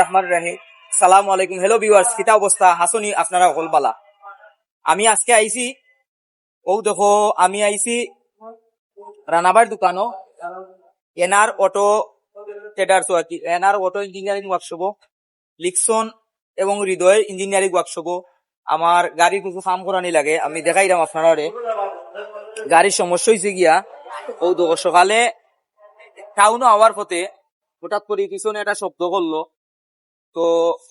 রহমান রাহিম। সালাম আলাইকুম। Hello viewers কিতা অবস্থা? হাসনি, আপনারা হলবালা। আমি আজকে আইছি, ও দেখো, আমি আইছি রানাবার দোকানও। এনআর অটো ট্রেডার্স আর কি। এনআর অটো ইঞ্জিনিয়ারিং ওয়ার্কশপ লিকসন এবং হৃদয় ইঞ্জিনিয়ারিং ওয়ার্কশপ আমার গাড়ি কিছু কাম করানি লাগে, আমি দেখাইলাম আপনারা গাড়ির সমস্যা হয়েছে গিয়া, ও দেখো, সকালে টাউন আওয়ার পথে হঠাৎ করে পিছনে একটা শব্দ করল। তো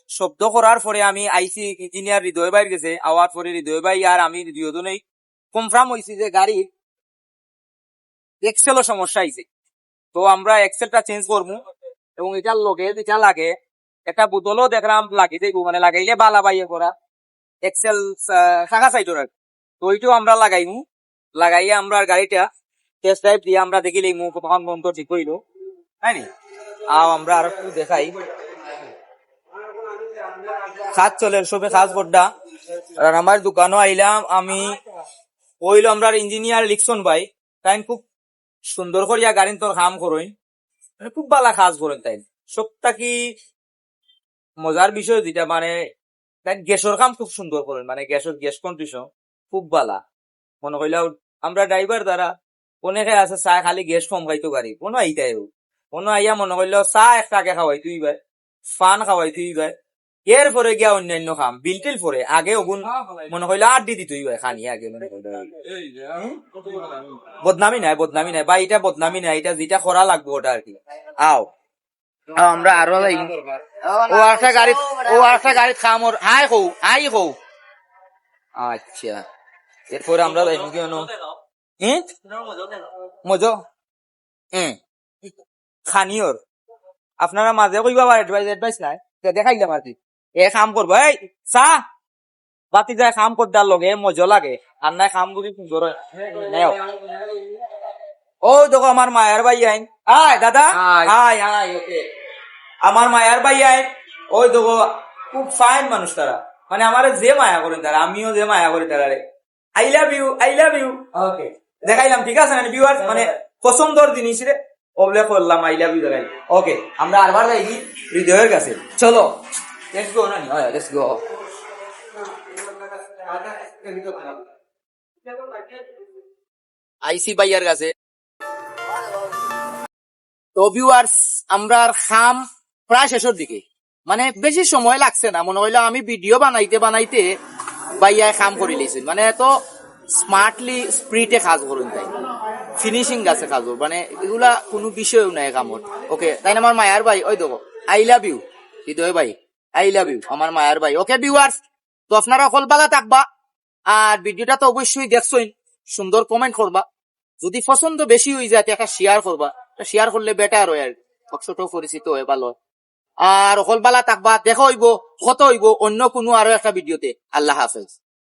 শব্দ করার পরে আমি আইসি ইঞ্জিনিয়ার হৃদয় ভাইয়ের গেছে আওয়ার পরে হৃদয় ভাই আর আমি দুজনেই কনফার্ম হয়েছি যে গাড়ির এক্সেলও সমস্যা আইছে তো আমরা এক্সেলটা চেঞ্জ করব এবং এটার লগে যেটা লাগে একটা বোতলও দেখলাম লাগি দেখব মানে লাগাইলে বালা বাইয়ে করা এক্সেল শাখা সাইডর আর তো ওইটাও আমরা লাগাইমু। লাগাইয়ে আমরা গাড়িটা টেস্ট ড্রাইভ দিয়ে আমরা দেখিলে মুখ তখন বন্ধ ঠিক করিল তাই নি আমরা আর একটু দেখাই। কাজ চলে সবে করডা আর আমার দোকানও আইলাম, আমি কইল, আমরা ইঞ্জিনিয়ার লিখছন ভাই। তাই খুব সুন্দর করিয়া গাড়ি তোর কাম করইন মানে খুব ভালো খাজ করেন তাই সবটা কি মজার বিষয় যেটা মানে তাই গ্যাসের কাম খুব সুন্দর করেন মানে গ্যাসের গ্যাস কন্ডিশন খুব ভালা মনে কইলাও আমরা ড্রাইভার দ্বারা, অনেকে আছে চা খালি গ্যাস কম খাইতো গাড়ি, কোনো আইতাই কোনো আইয়া মনে করল চা একটাকে খাওয়াই তুই ভাই, ফান খাওয়াই তুই ভাই। এর পরে গিয়া অন্যান্য খাম। বিলটিল পরে। আগে ওগুন মনে করল আট দি তুই ভাই খানি আগে মনে বদনামি নাই বদনামি নাই। বা এটা বদনামি নাই এটা যেটা করা লাগবে ওটা আর কি আও আমরা আরও ও একটা গাড়িত ও একটা গাড়িত খাম ওর আই কৌ আই কৌ আচ্ছা। এরপরে আমরা যাই কি হনো? হ্যাঁ মজো? হ্যাঁ খানিওর আপনারা মাঝে কইবা এডভাইস এডভাইস নাই? দেখাইলাম আর কি এ কাম করব এই চা। বাতি যায় কাম করতে লগে মজা লাগে। আর নাই কাম করি সুন্দর ও দেখো আমার মায়ের ভাই আইন। আয় দাদা। আয়। আয় ওকে। আমার মায়ের ভাই আইন। ওই দেখো খুব ফাইন মানুষ তারা। মানে আমার যে মায়া করেন তারা আমিও যে মায়া করি তারা রে। I love you I love you okay. দেখাইলাম ঠিক আছে না ভিউয়ার্স মানে পছন্দর জিনিস রে। ওবলে করলাম আই লাভ ইউ দেখাই। ওকে আমরা আরবার যাই হৃদয়ের কাছে। চলো। লেটস গো না লেটস গো আইসি ভাইয়ার কাছে। তো ভিউয়ার্স আমরা খাম প্রায় শেষের দিকে। মানে বেশি সময় লাগছে না মনে হইল আমি ভিডিও বানাইতে বানাইতে ভাইয়া কাম করে লিয়েছেন মানে এত স্মার্টলি স্প্রিটে কাজ করুন তাই। ফিনিশিং আছে কাজ মানে এগুলা কোনো বিষয়ও নাই কামত। ওকে তাই না আমার মায়ার ভাই? ওই দেখো আই লাভ ইউ হৃদয় ভাই। আই লাভ ইউ আমার মায়ার ভাই। ওকে ভিউয়ার্স তো আপনারা হলবালা থাকবা। আর ভিডিওটা তো অবশ্যই দেখছই সুন্দর কমেন্ট করবা। যদি পছন্দ বেশি হয়ে যায় একটা শেয়ার করবা। শেয়ার করলে বেটার হয় আর ছোট পরিচিত হয়, ভালো। আর হলবালা থাকবা, দেখা হইব কত হইব অন্য কোনো আরও একটা ভিডিওতে। আল্লাহ হাফেজ।